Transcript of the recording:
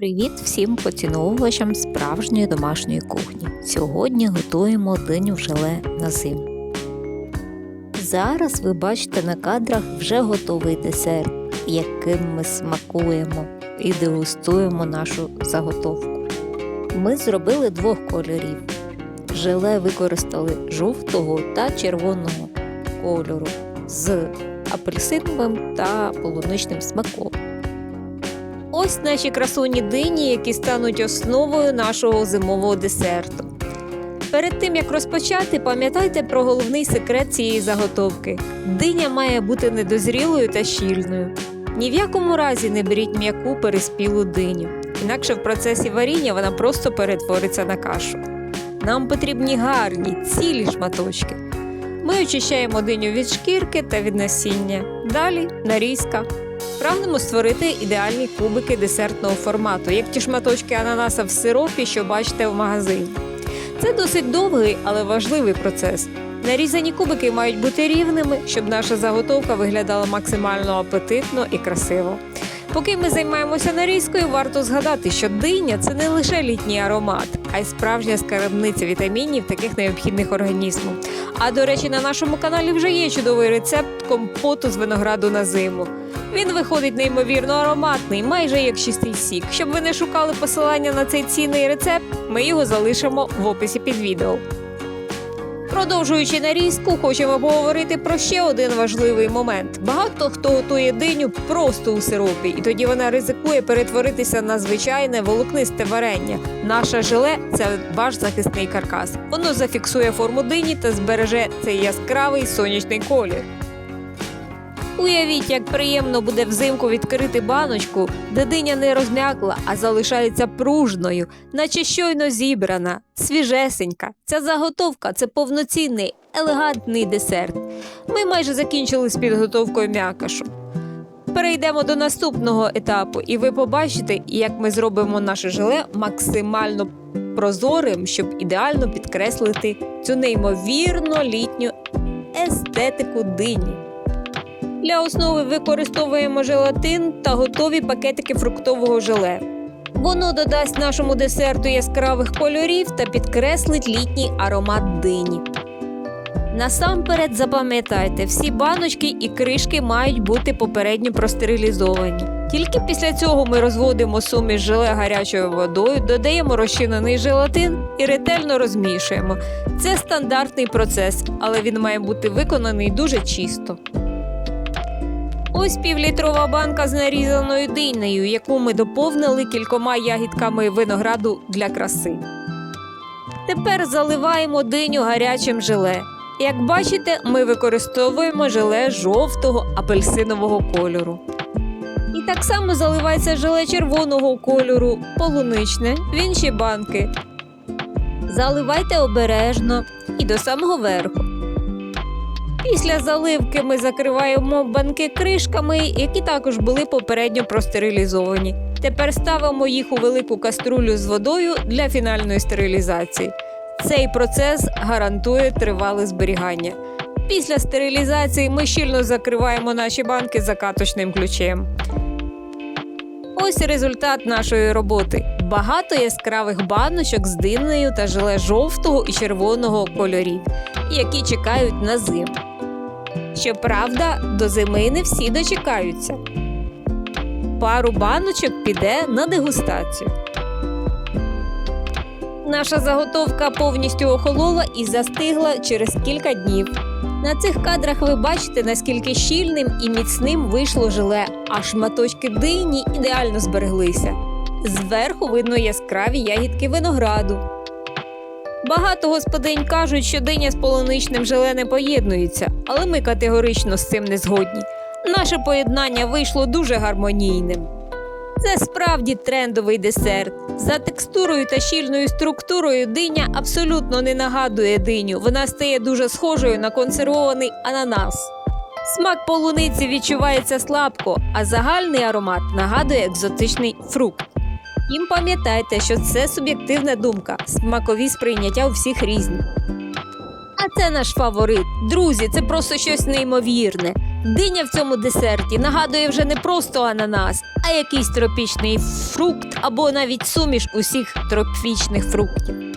Привіт всім поціновувачам справжньої домашньої кухні. Сьогодні готуємо диню желе на зиму. Зараз ви бачите на кадрах вже готовий десерт, яким ми смакуємо і дегустуємо нашу заготовку. Ми зробили двох кольорів. Желе використали жовтого та червоного кольору з апельсиновим та полуничним смаком. Ось наші красуні дині, які стануть основою нашого зимового десерту. Перед тим як розпочати, пам'ятайте про головний секрет цієї заготовки: диня має бути недозрілою та щільною. Ні в якому разі не беріть м'яку переспілу диню, інакше в процесі варіння вона просто перетвориться на кашу. Нам потрібні гарні, цілі шматочки. Ми очищаємо диню від шкірки та від насіння. Далі нарізка. Прагнемо створити ідеальні кубики десертного формату, як ті шматочки ананаса в сиропі, що бачите в магазині. Це досить довгий, але важливий процес. Нарізані кубики мають бути рівними, щоб наша заготовка виглядала максимально апетитно і красиво. Поки ми займаємося нарізкою, варто згадати, що диня це не лише літній аромат, а й справжня скарбниця вітамінів, таких необхідних організму. А до речі, на нашому каналі вже є чудовий рецепт компоту з винограду на зиму. Він виходить неймовірно ароматний, майже як чистий сік. Щоб ви не шукали посилання на цей цінний рецепт, ми його залишимо в описі під відео. Продовжуючи нарізку, хочемо поговорити про ще один важливий момент. Багато хто готує диню просто у сиропі, і тоді вона ризикує перетворитися на звичайне волокнисте варення. Наше желе це ваш захисний каркас. Воно зафіксує форму дині та збереже цей яскравий сонячний колір. Уявіть, як приємно буде взимку відкрити баночку, де диня не розм'якла, а залишається пружною, наче щойно зібрана, свіжесенька. Ця заготовка це повноцінний, елегантний десерт. Ми майже закінчили з підготовкою м'якашу. Перейдемо до наступного етапу, і ви побачите, як ми зробимо наше желе максимально прозорим, щоб ідеально підкреслити цю неймовірно літню естетику дині. Для основи використовуємо желатин та готові пакетики фруктового желе. Воно додасть нашому десерту яскравих кольорів та підкреслить літній аромат дині. Насамперед запам'ятайте, всі баночки і кришки мають бути попередньо простерилізовані. Тільки після цього ми розводимо суміш желе гарячою водою, додаємо розчинений желатин і ретельно розмішуємо. Це стандартний процес, але він має бути виконаний дуже чисто. Ось півлітрова банка з нарізаною динею, яку ми доповнили кількома ягідками винограду для краси. Тепер заливаємо диню гарячим желе. Як бачите, ми використовуємо желе жовтого апельсинового кольору. І так само заливається желе червоного кольору, полуничне в інші банки. Заливайте обережно і до самого верху. Після заливки ми закриваємо банки кришками, які також були попередньо простерилізовані. Тепер ставимо їх у велику каструлю з водою для фінальної стерилізації. Цей процес гарантує тривале зберігання. Після стерилізації ми щільно закриваємо наші банки закаточним ключем. Ось результат нашої роботи: багато яскравих баночок з динною та желе жовтого і червоного кольорів, які чекають на зиму. Щоправда, до зими не всі дочекаються. Пару баночок піде на дегустацію. Наша заготовка повністю охолола і застигла через кілька днів. На цих кадрах ви бачите, наскільки щільним і міцним вийшло желе, а шматочки дині ідеально збереглися. Зверху видно яскраві ягідки винограду. Багато господинь кажуть, що диня з полуничним желе не поєднуються, але ми категорично з цим не згодні. Наше поєднання вийшло дуже гармонійним. Це справді трендовий десерт. За текстурою та щільною структурою диня абсолютно не нагадує диню. Вона стає дуже схожою на консервований ананас. Смак полуниці відчувається слабко, а загальний аромат нагадує екзотичний фрукт. Втім, пам'ятайте, що це суб'єктивна думка, смакові сприйняття у всіх різні. А це наш фаворит. Друзі, це просто щось неймовірне. Диня в цьому десерті нагадує вже не просто ананас, а якийсь тропічний фрукт або навіть суміш усіх тропічних фруктів.